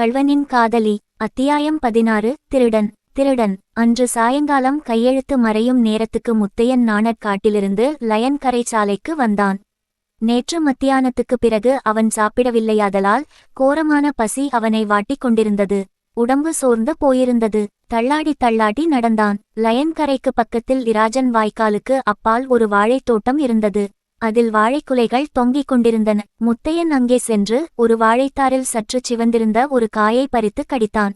கள்வனின் காதலி அத்தியாயம் பதினாறு திருடன் திருடன். அன்று சாயங்காலம் கையெழுத்து மறையும் நேரத்துக்கு முத்தையன் நாணற்காட்டிலிருந்து லயன் கரைச்சாலைக்கு வந்தான். நேற்று மத்தியானத்துக்குப் பிறகு அவன் சாப்பிடவில்லையாதலால் கோரமான பசி அவனை வாட்டிக் கொண்டிருந்தது. உடம்பு சோர்ந்து போயிருந்தது. தள்ளாடி தள்ளாடி நடந்தான். லயன் கரைக்கு பக்கத்தில் இராஜன் வாய்க்காலுக்கு அப்பால் ஒரு வாழைத் தோட்டம் இருந்தது. அதில் வாழைக்குலைகள் தொங்கிக் கொண்டிருந்தன. முத்தையன் அங்கே சென்று ஒரு வாழைத்தாரில் சற்று சிவந்திருந்த ஒரு காயை பறித்து கடித்தான்.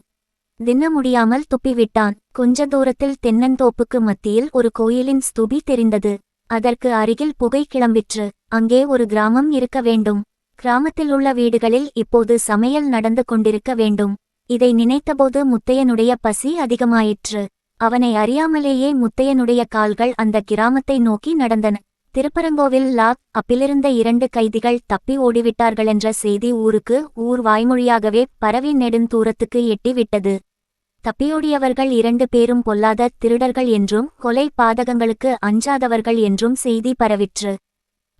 தின்ன முடியாமல் துப்பிவிட்டான். கொஞ்ச தூரத்தில் தென்னந்தோப்புக்கு மத்தியில் ஒரு கோயிலின் ஸ்துபி தெரிந்தது. அதற்கு அருகில் புகை கிளம்பிற்று. அங்கே ஒரு கிராமம் இருக்க வேண்டும். கிராமத்தில் உள்ள வீடுகளில் இப்போது சமையல் நடந்து கொண்டிருக்க வேண்டும். இதை நினைத்தபோது முத்தையனுடைய பசி அதிகமாயிற்று. அவனை அறியாமலேயே முத்தையனுடைய கால்கள் அந்த கிராமத்தை நோக்கி நடந்தன. திருப்பரங்கோவில் லாக் அப்பிலிருந்த இரண்டு கைதிகள் தப்பி ஓடிவிட்டார்களென்ற செய்தி ஊருக்கு ஊர் வாய்மொழியாகவே பரவி நெடுந்தூரத்துக்கு எட்டிவிட்டது. தப்பியோடியவர்கள் இரண்டு பேரும் பொல்லாத திருடர்கள் என்றும் கொலை பாதகங்களுக்கு அஞ்சாதவர்கள் என்றும் செய்தி பரவிற்று.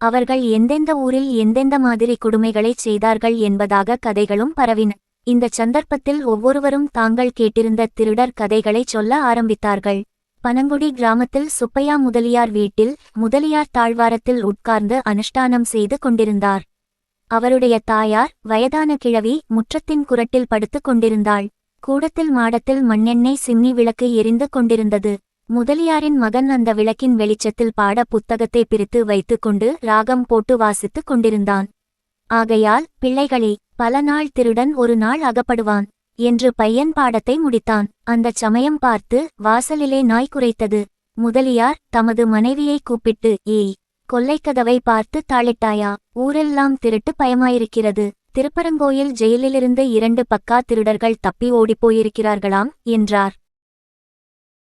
அவர்கள் எந்தெந்த ஊரில் எந்தெந்த மாதிரி கொடுமைகளைச் செய்தார்கள் என்பதாக கதைகளும் பரவின. இந்த சந்தர்ப்பத்தில் ஒவ்வொருவரும் தாங்கள் கேட்டிருந்த திருடர் கதைகளைச் சொல்ல ஆரம்பித்தார்கள். பனங்குடி கிராமத்தில் சுப்பையா முதலியார் வீட்டில் முதலியார் தாழ்வாரத்தில் உட்கார்ந்து அனுஷ்டானம் செய்து கொண்டிருந்தார். அவருடைய தாயார் வயதான கிழவி முற்றத்தின் குரட்டில் படுத்துக் கொண்டிருந்தாள். கூடத்தில் மாடத்தில் மண்ணெண்ணெய் சிம்னி விளக்கு எரிந்து கொண்டிருந்தது. முதலியாரின் மகன் அந்த விளக்கின் வெளிச்சத்தில் பாட புத்தகத்தை பிரித்து வைத்துக்கொண்டு ராகம் போட்டு வாசித்துக் கொண்டிருந்தான். ஆகையால் பிள்ளைகளே பல நாள் திருடன் ஒரு நாள் அகப்படுவான். என்று பையன் பாடத்தை முடித்தான். அந்தச் சமயம் பார்த்து வாசலிலே நாய் குறைத்தது முதலியார் தமது மனைவியை கூப்பிட்டு ஏய் கொல்லைக்கதவை பார்த்து தாளிட்டாயா? ஊரெல்லாம் திருட்டு பயமாயிருக்கிறது. திருப்பரங்கோயில் ஜெயிலிலிருந்து இரண்டு பக்கா திருடர்கள் தப்பி ஓடிப்போயிருக்கிறார்களாம் என்றார்.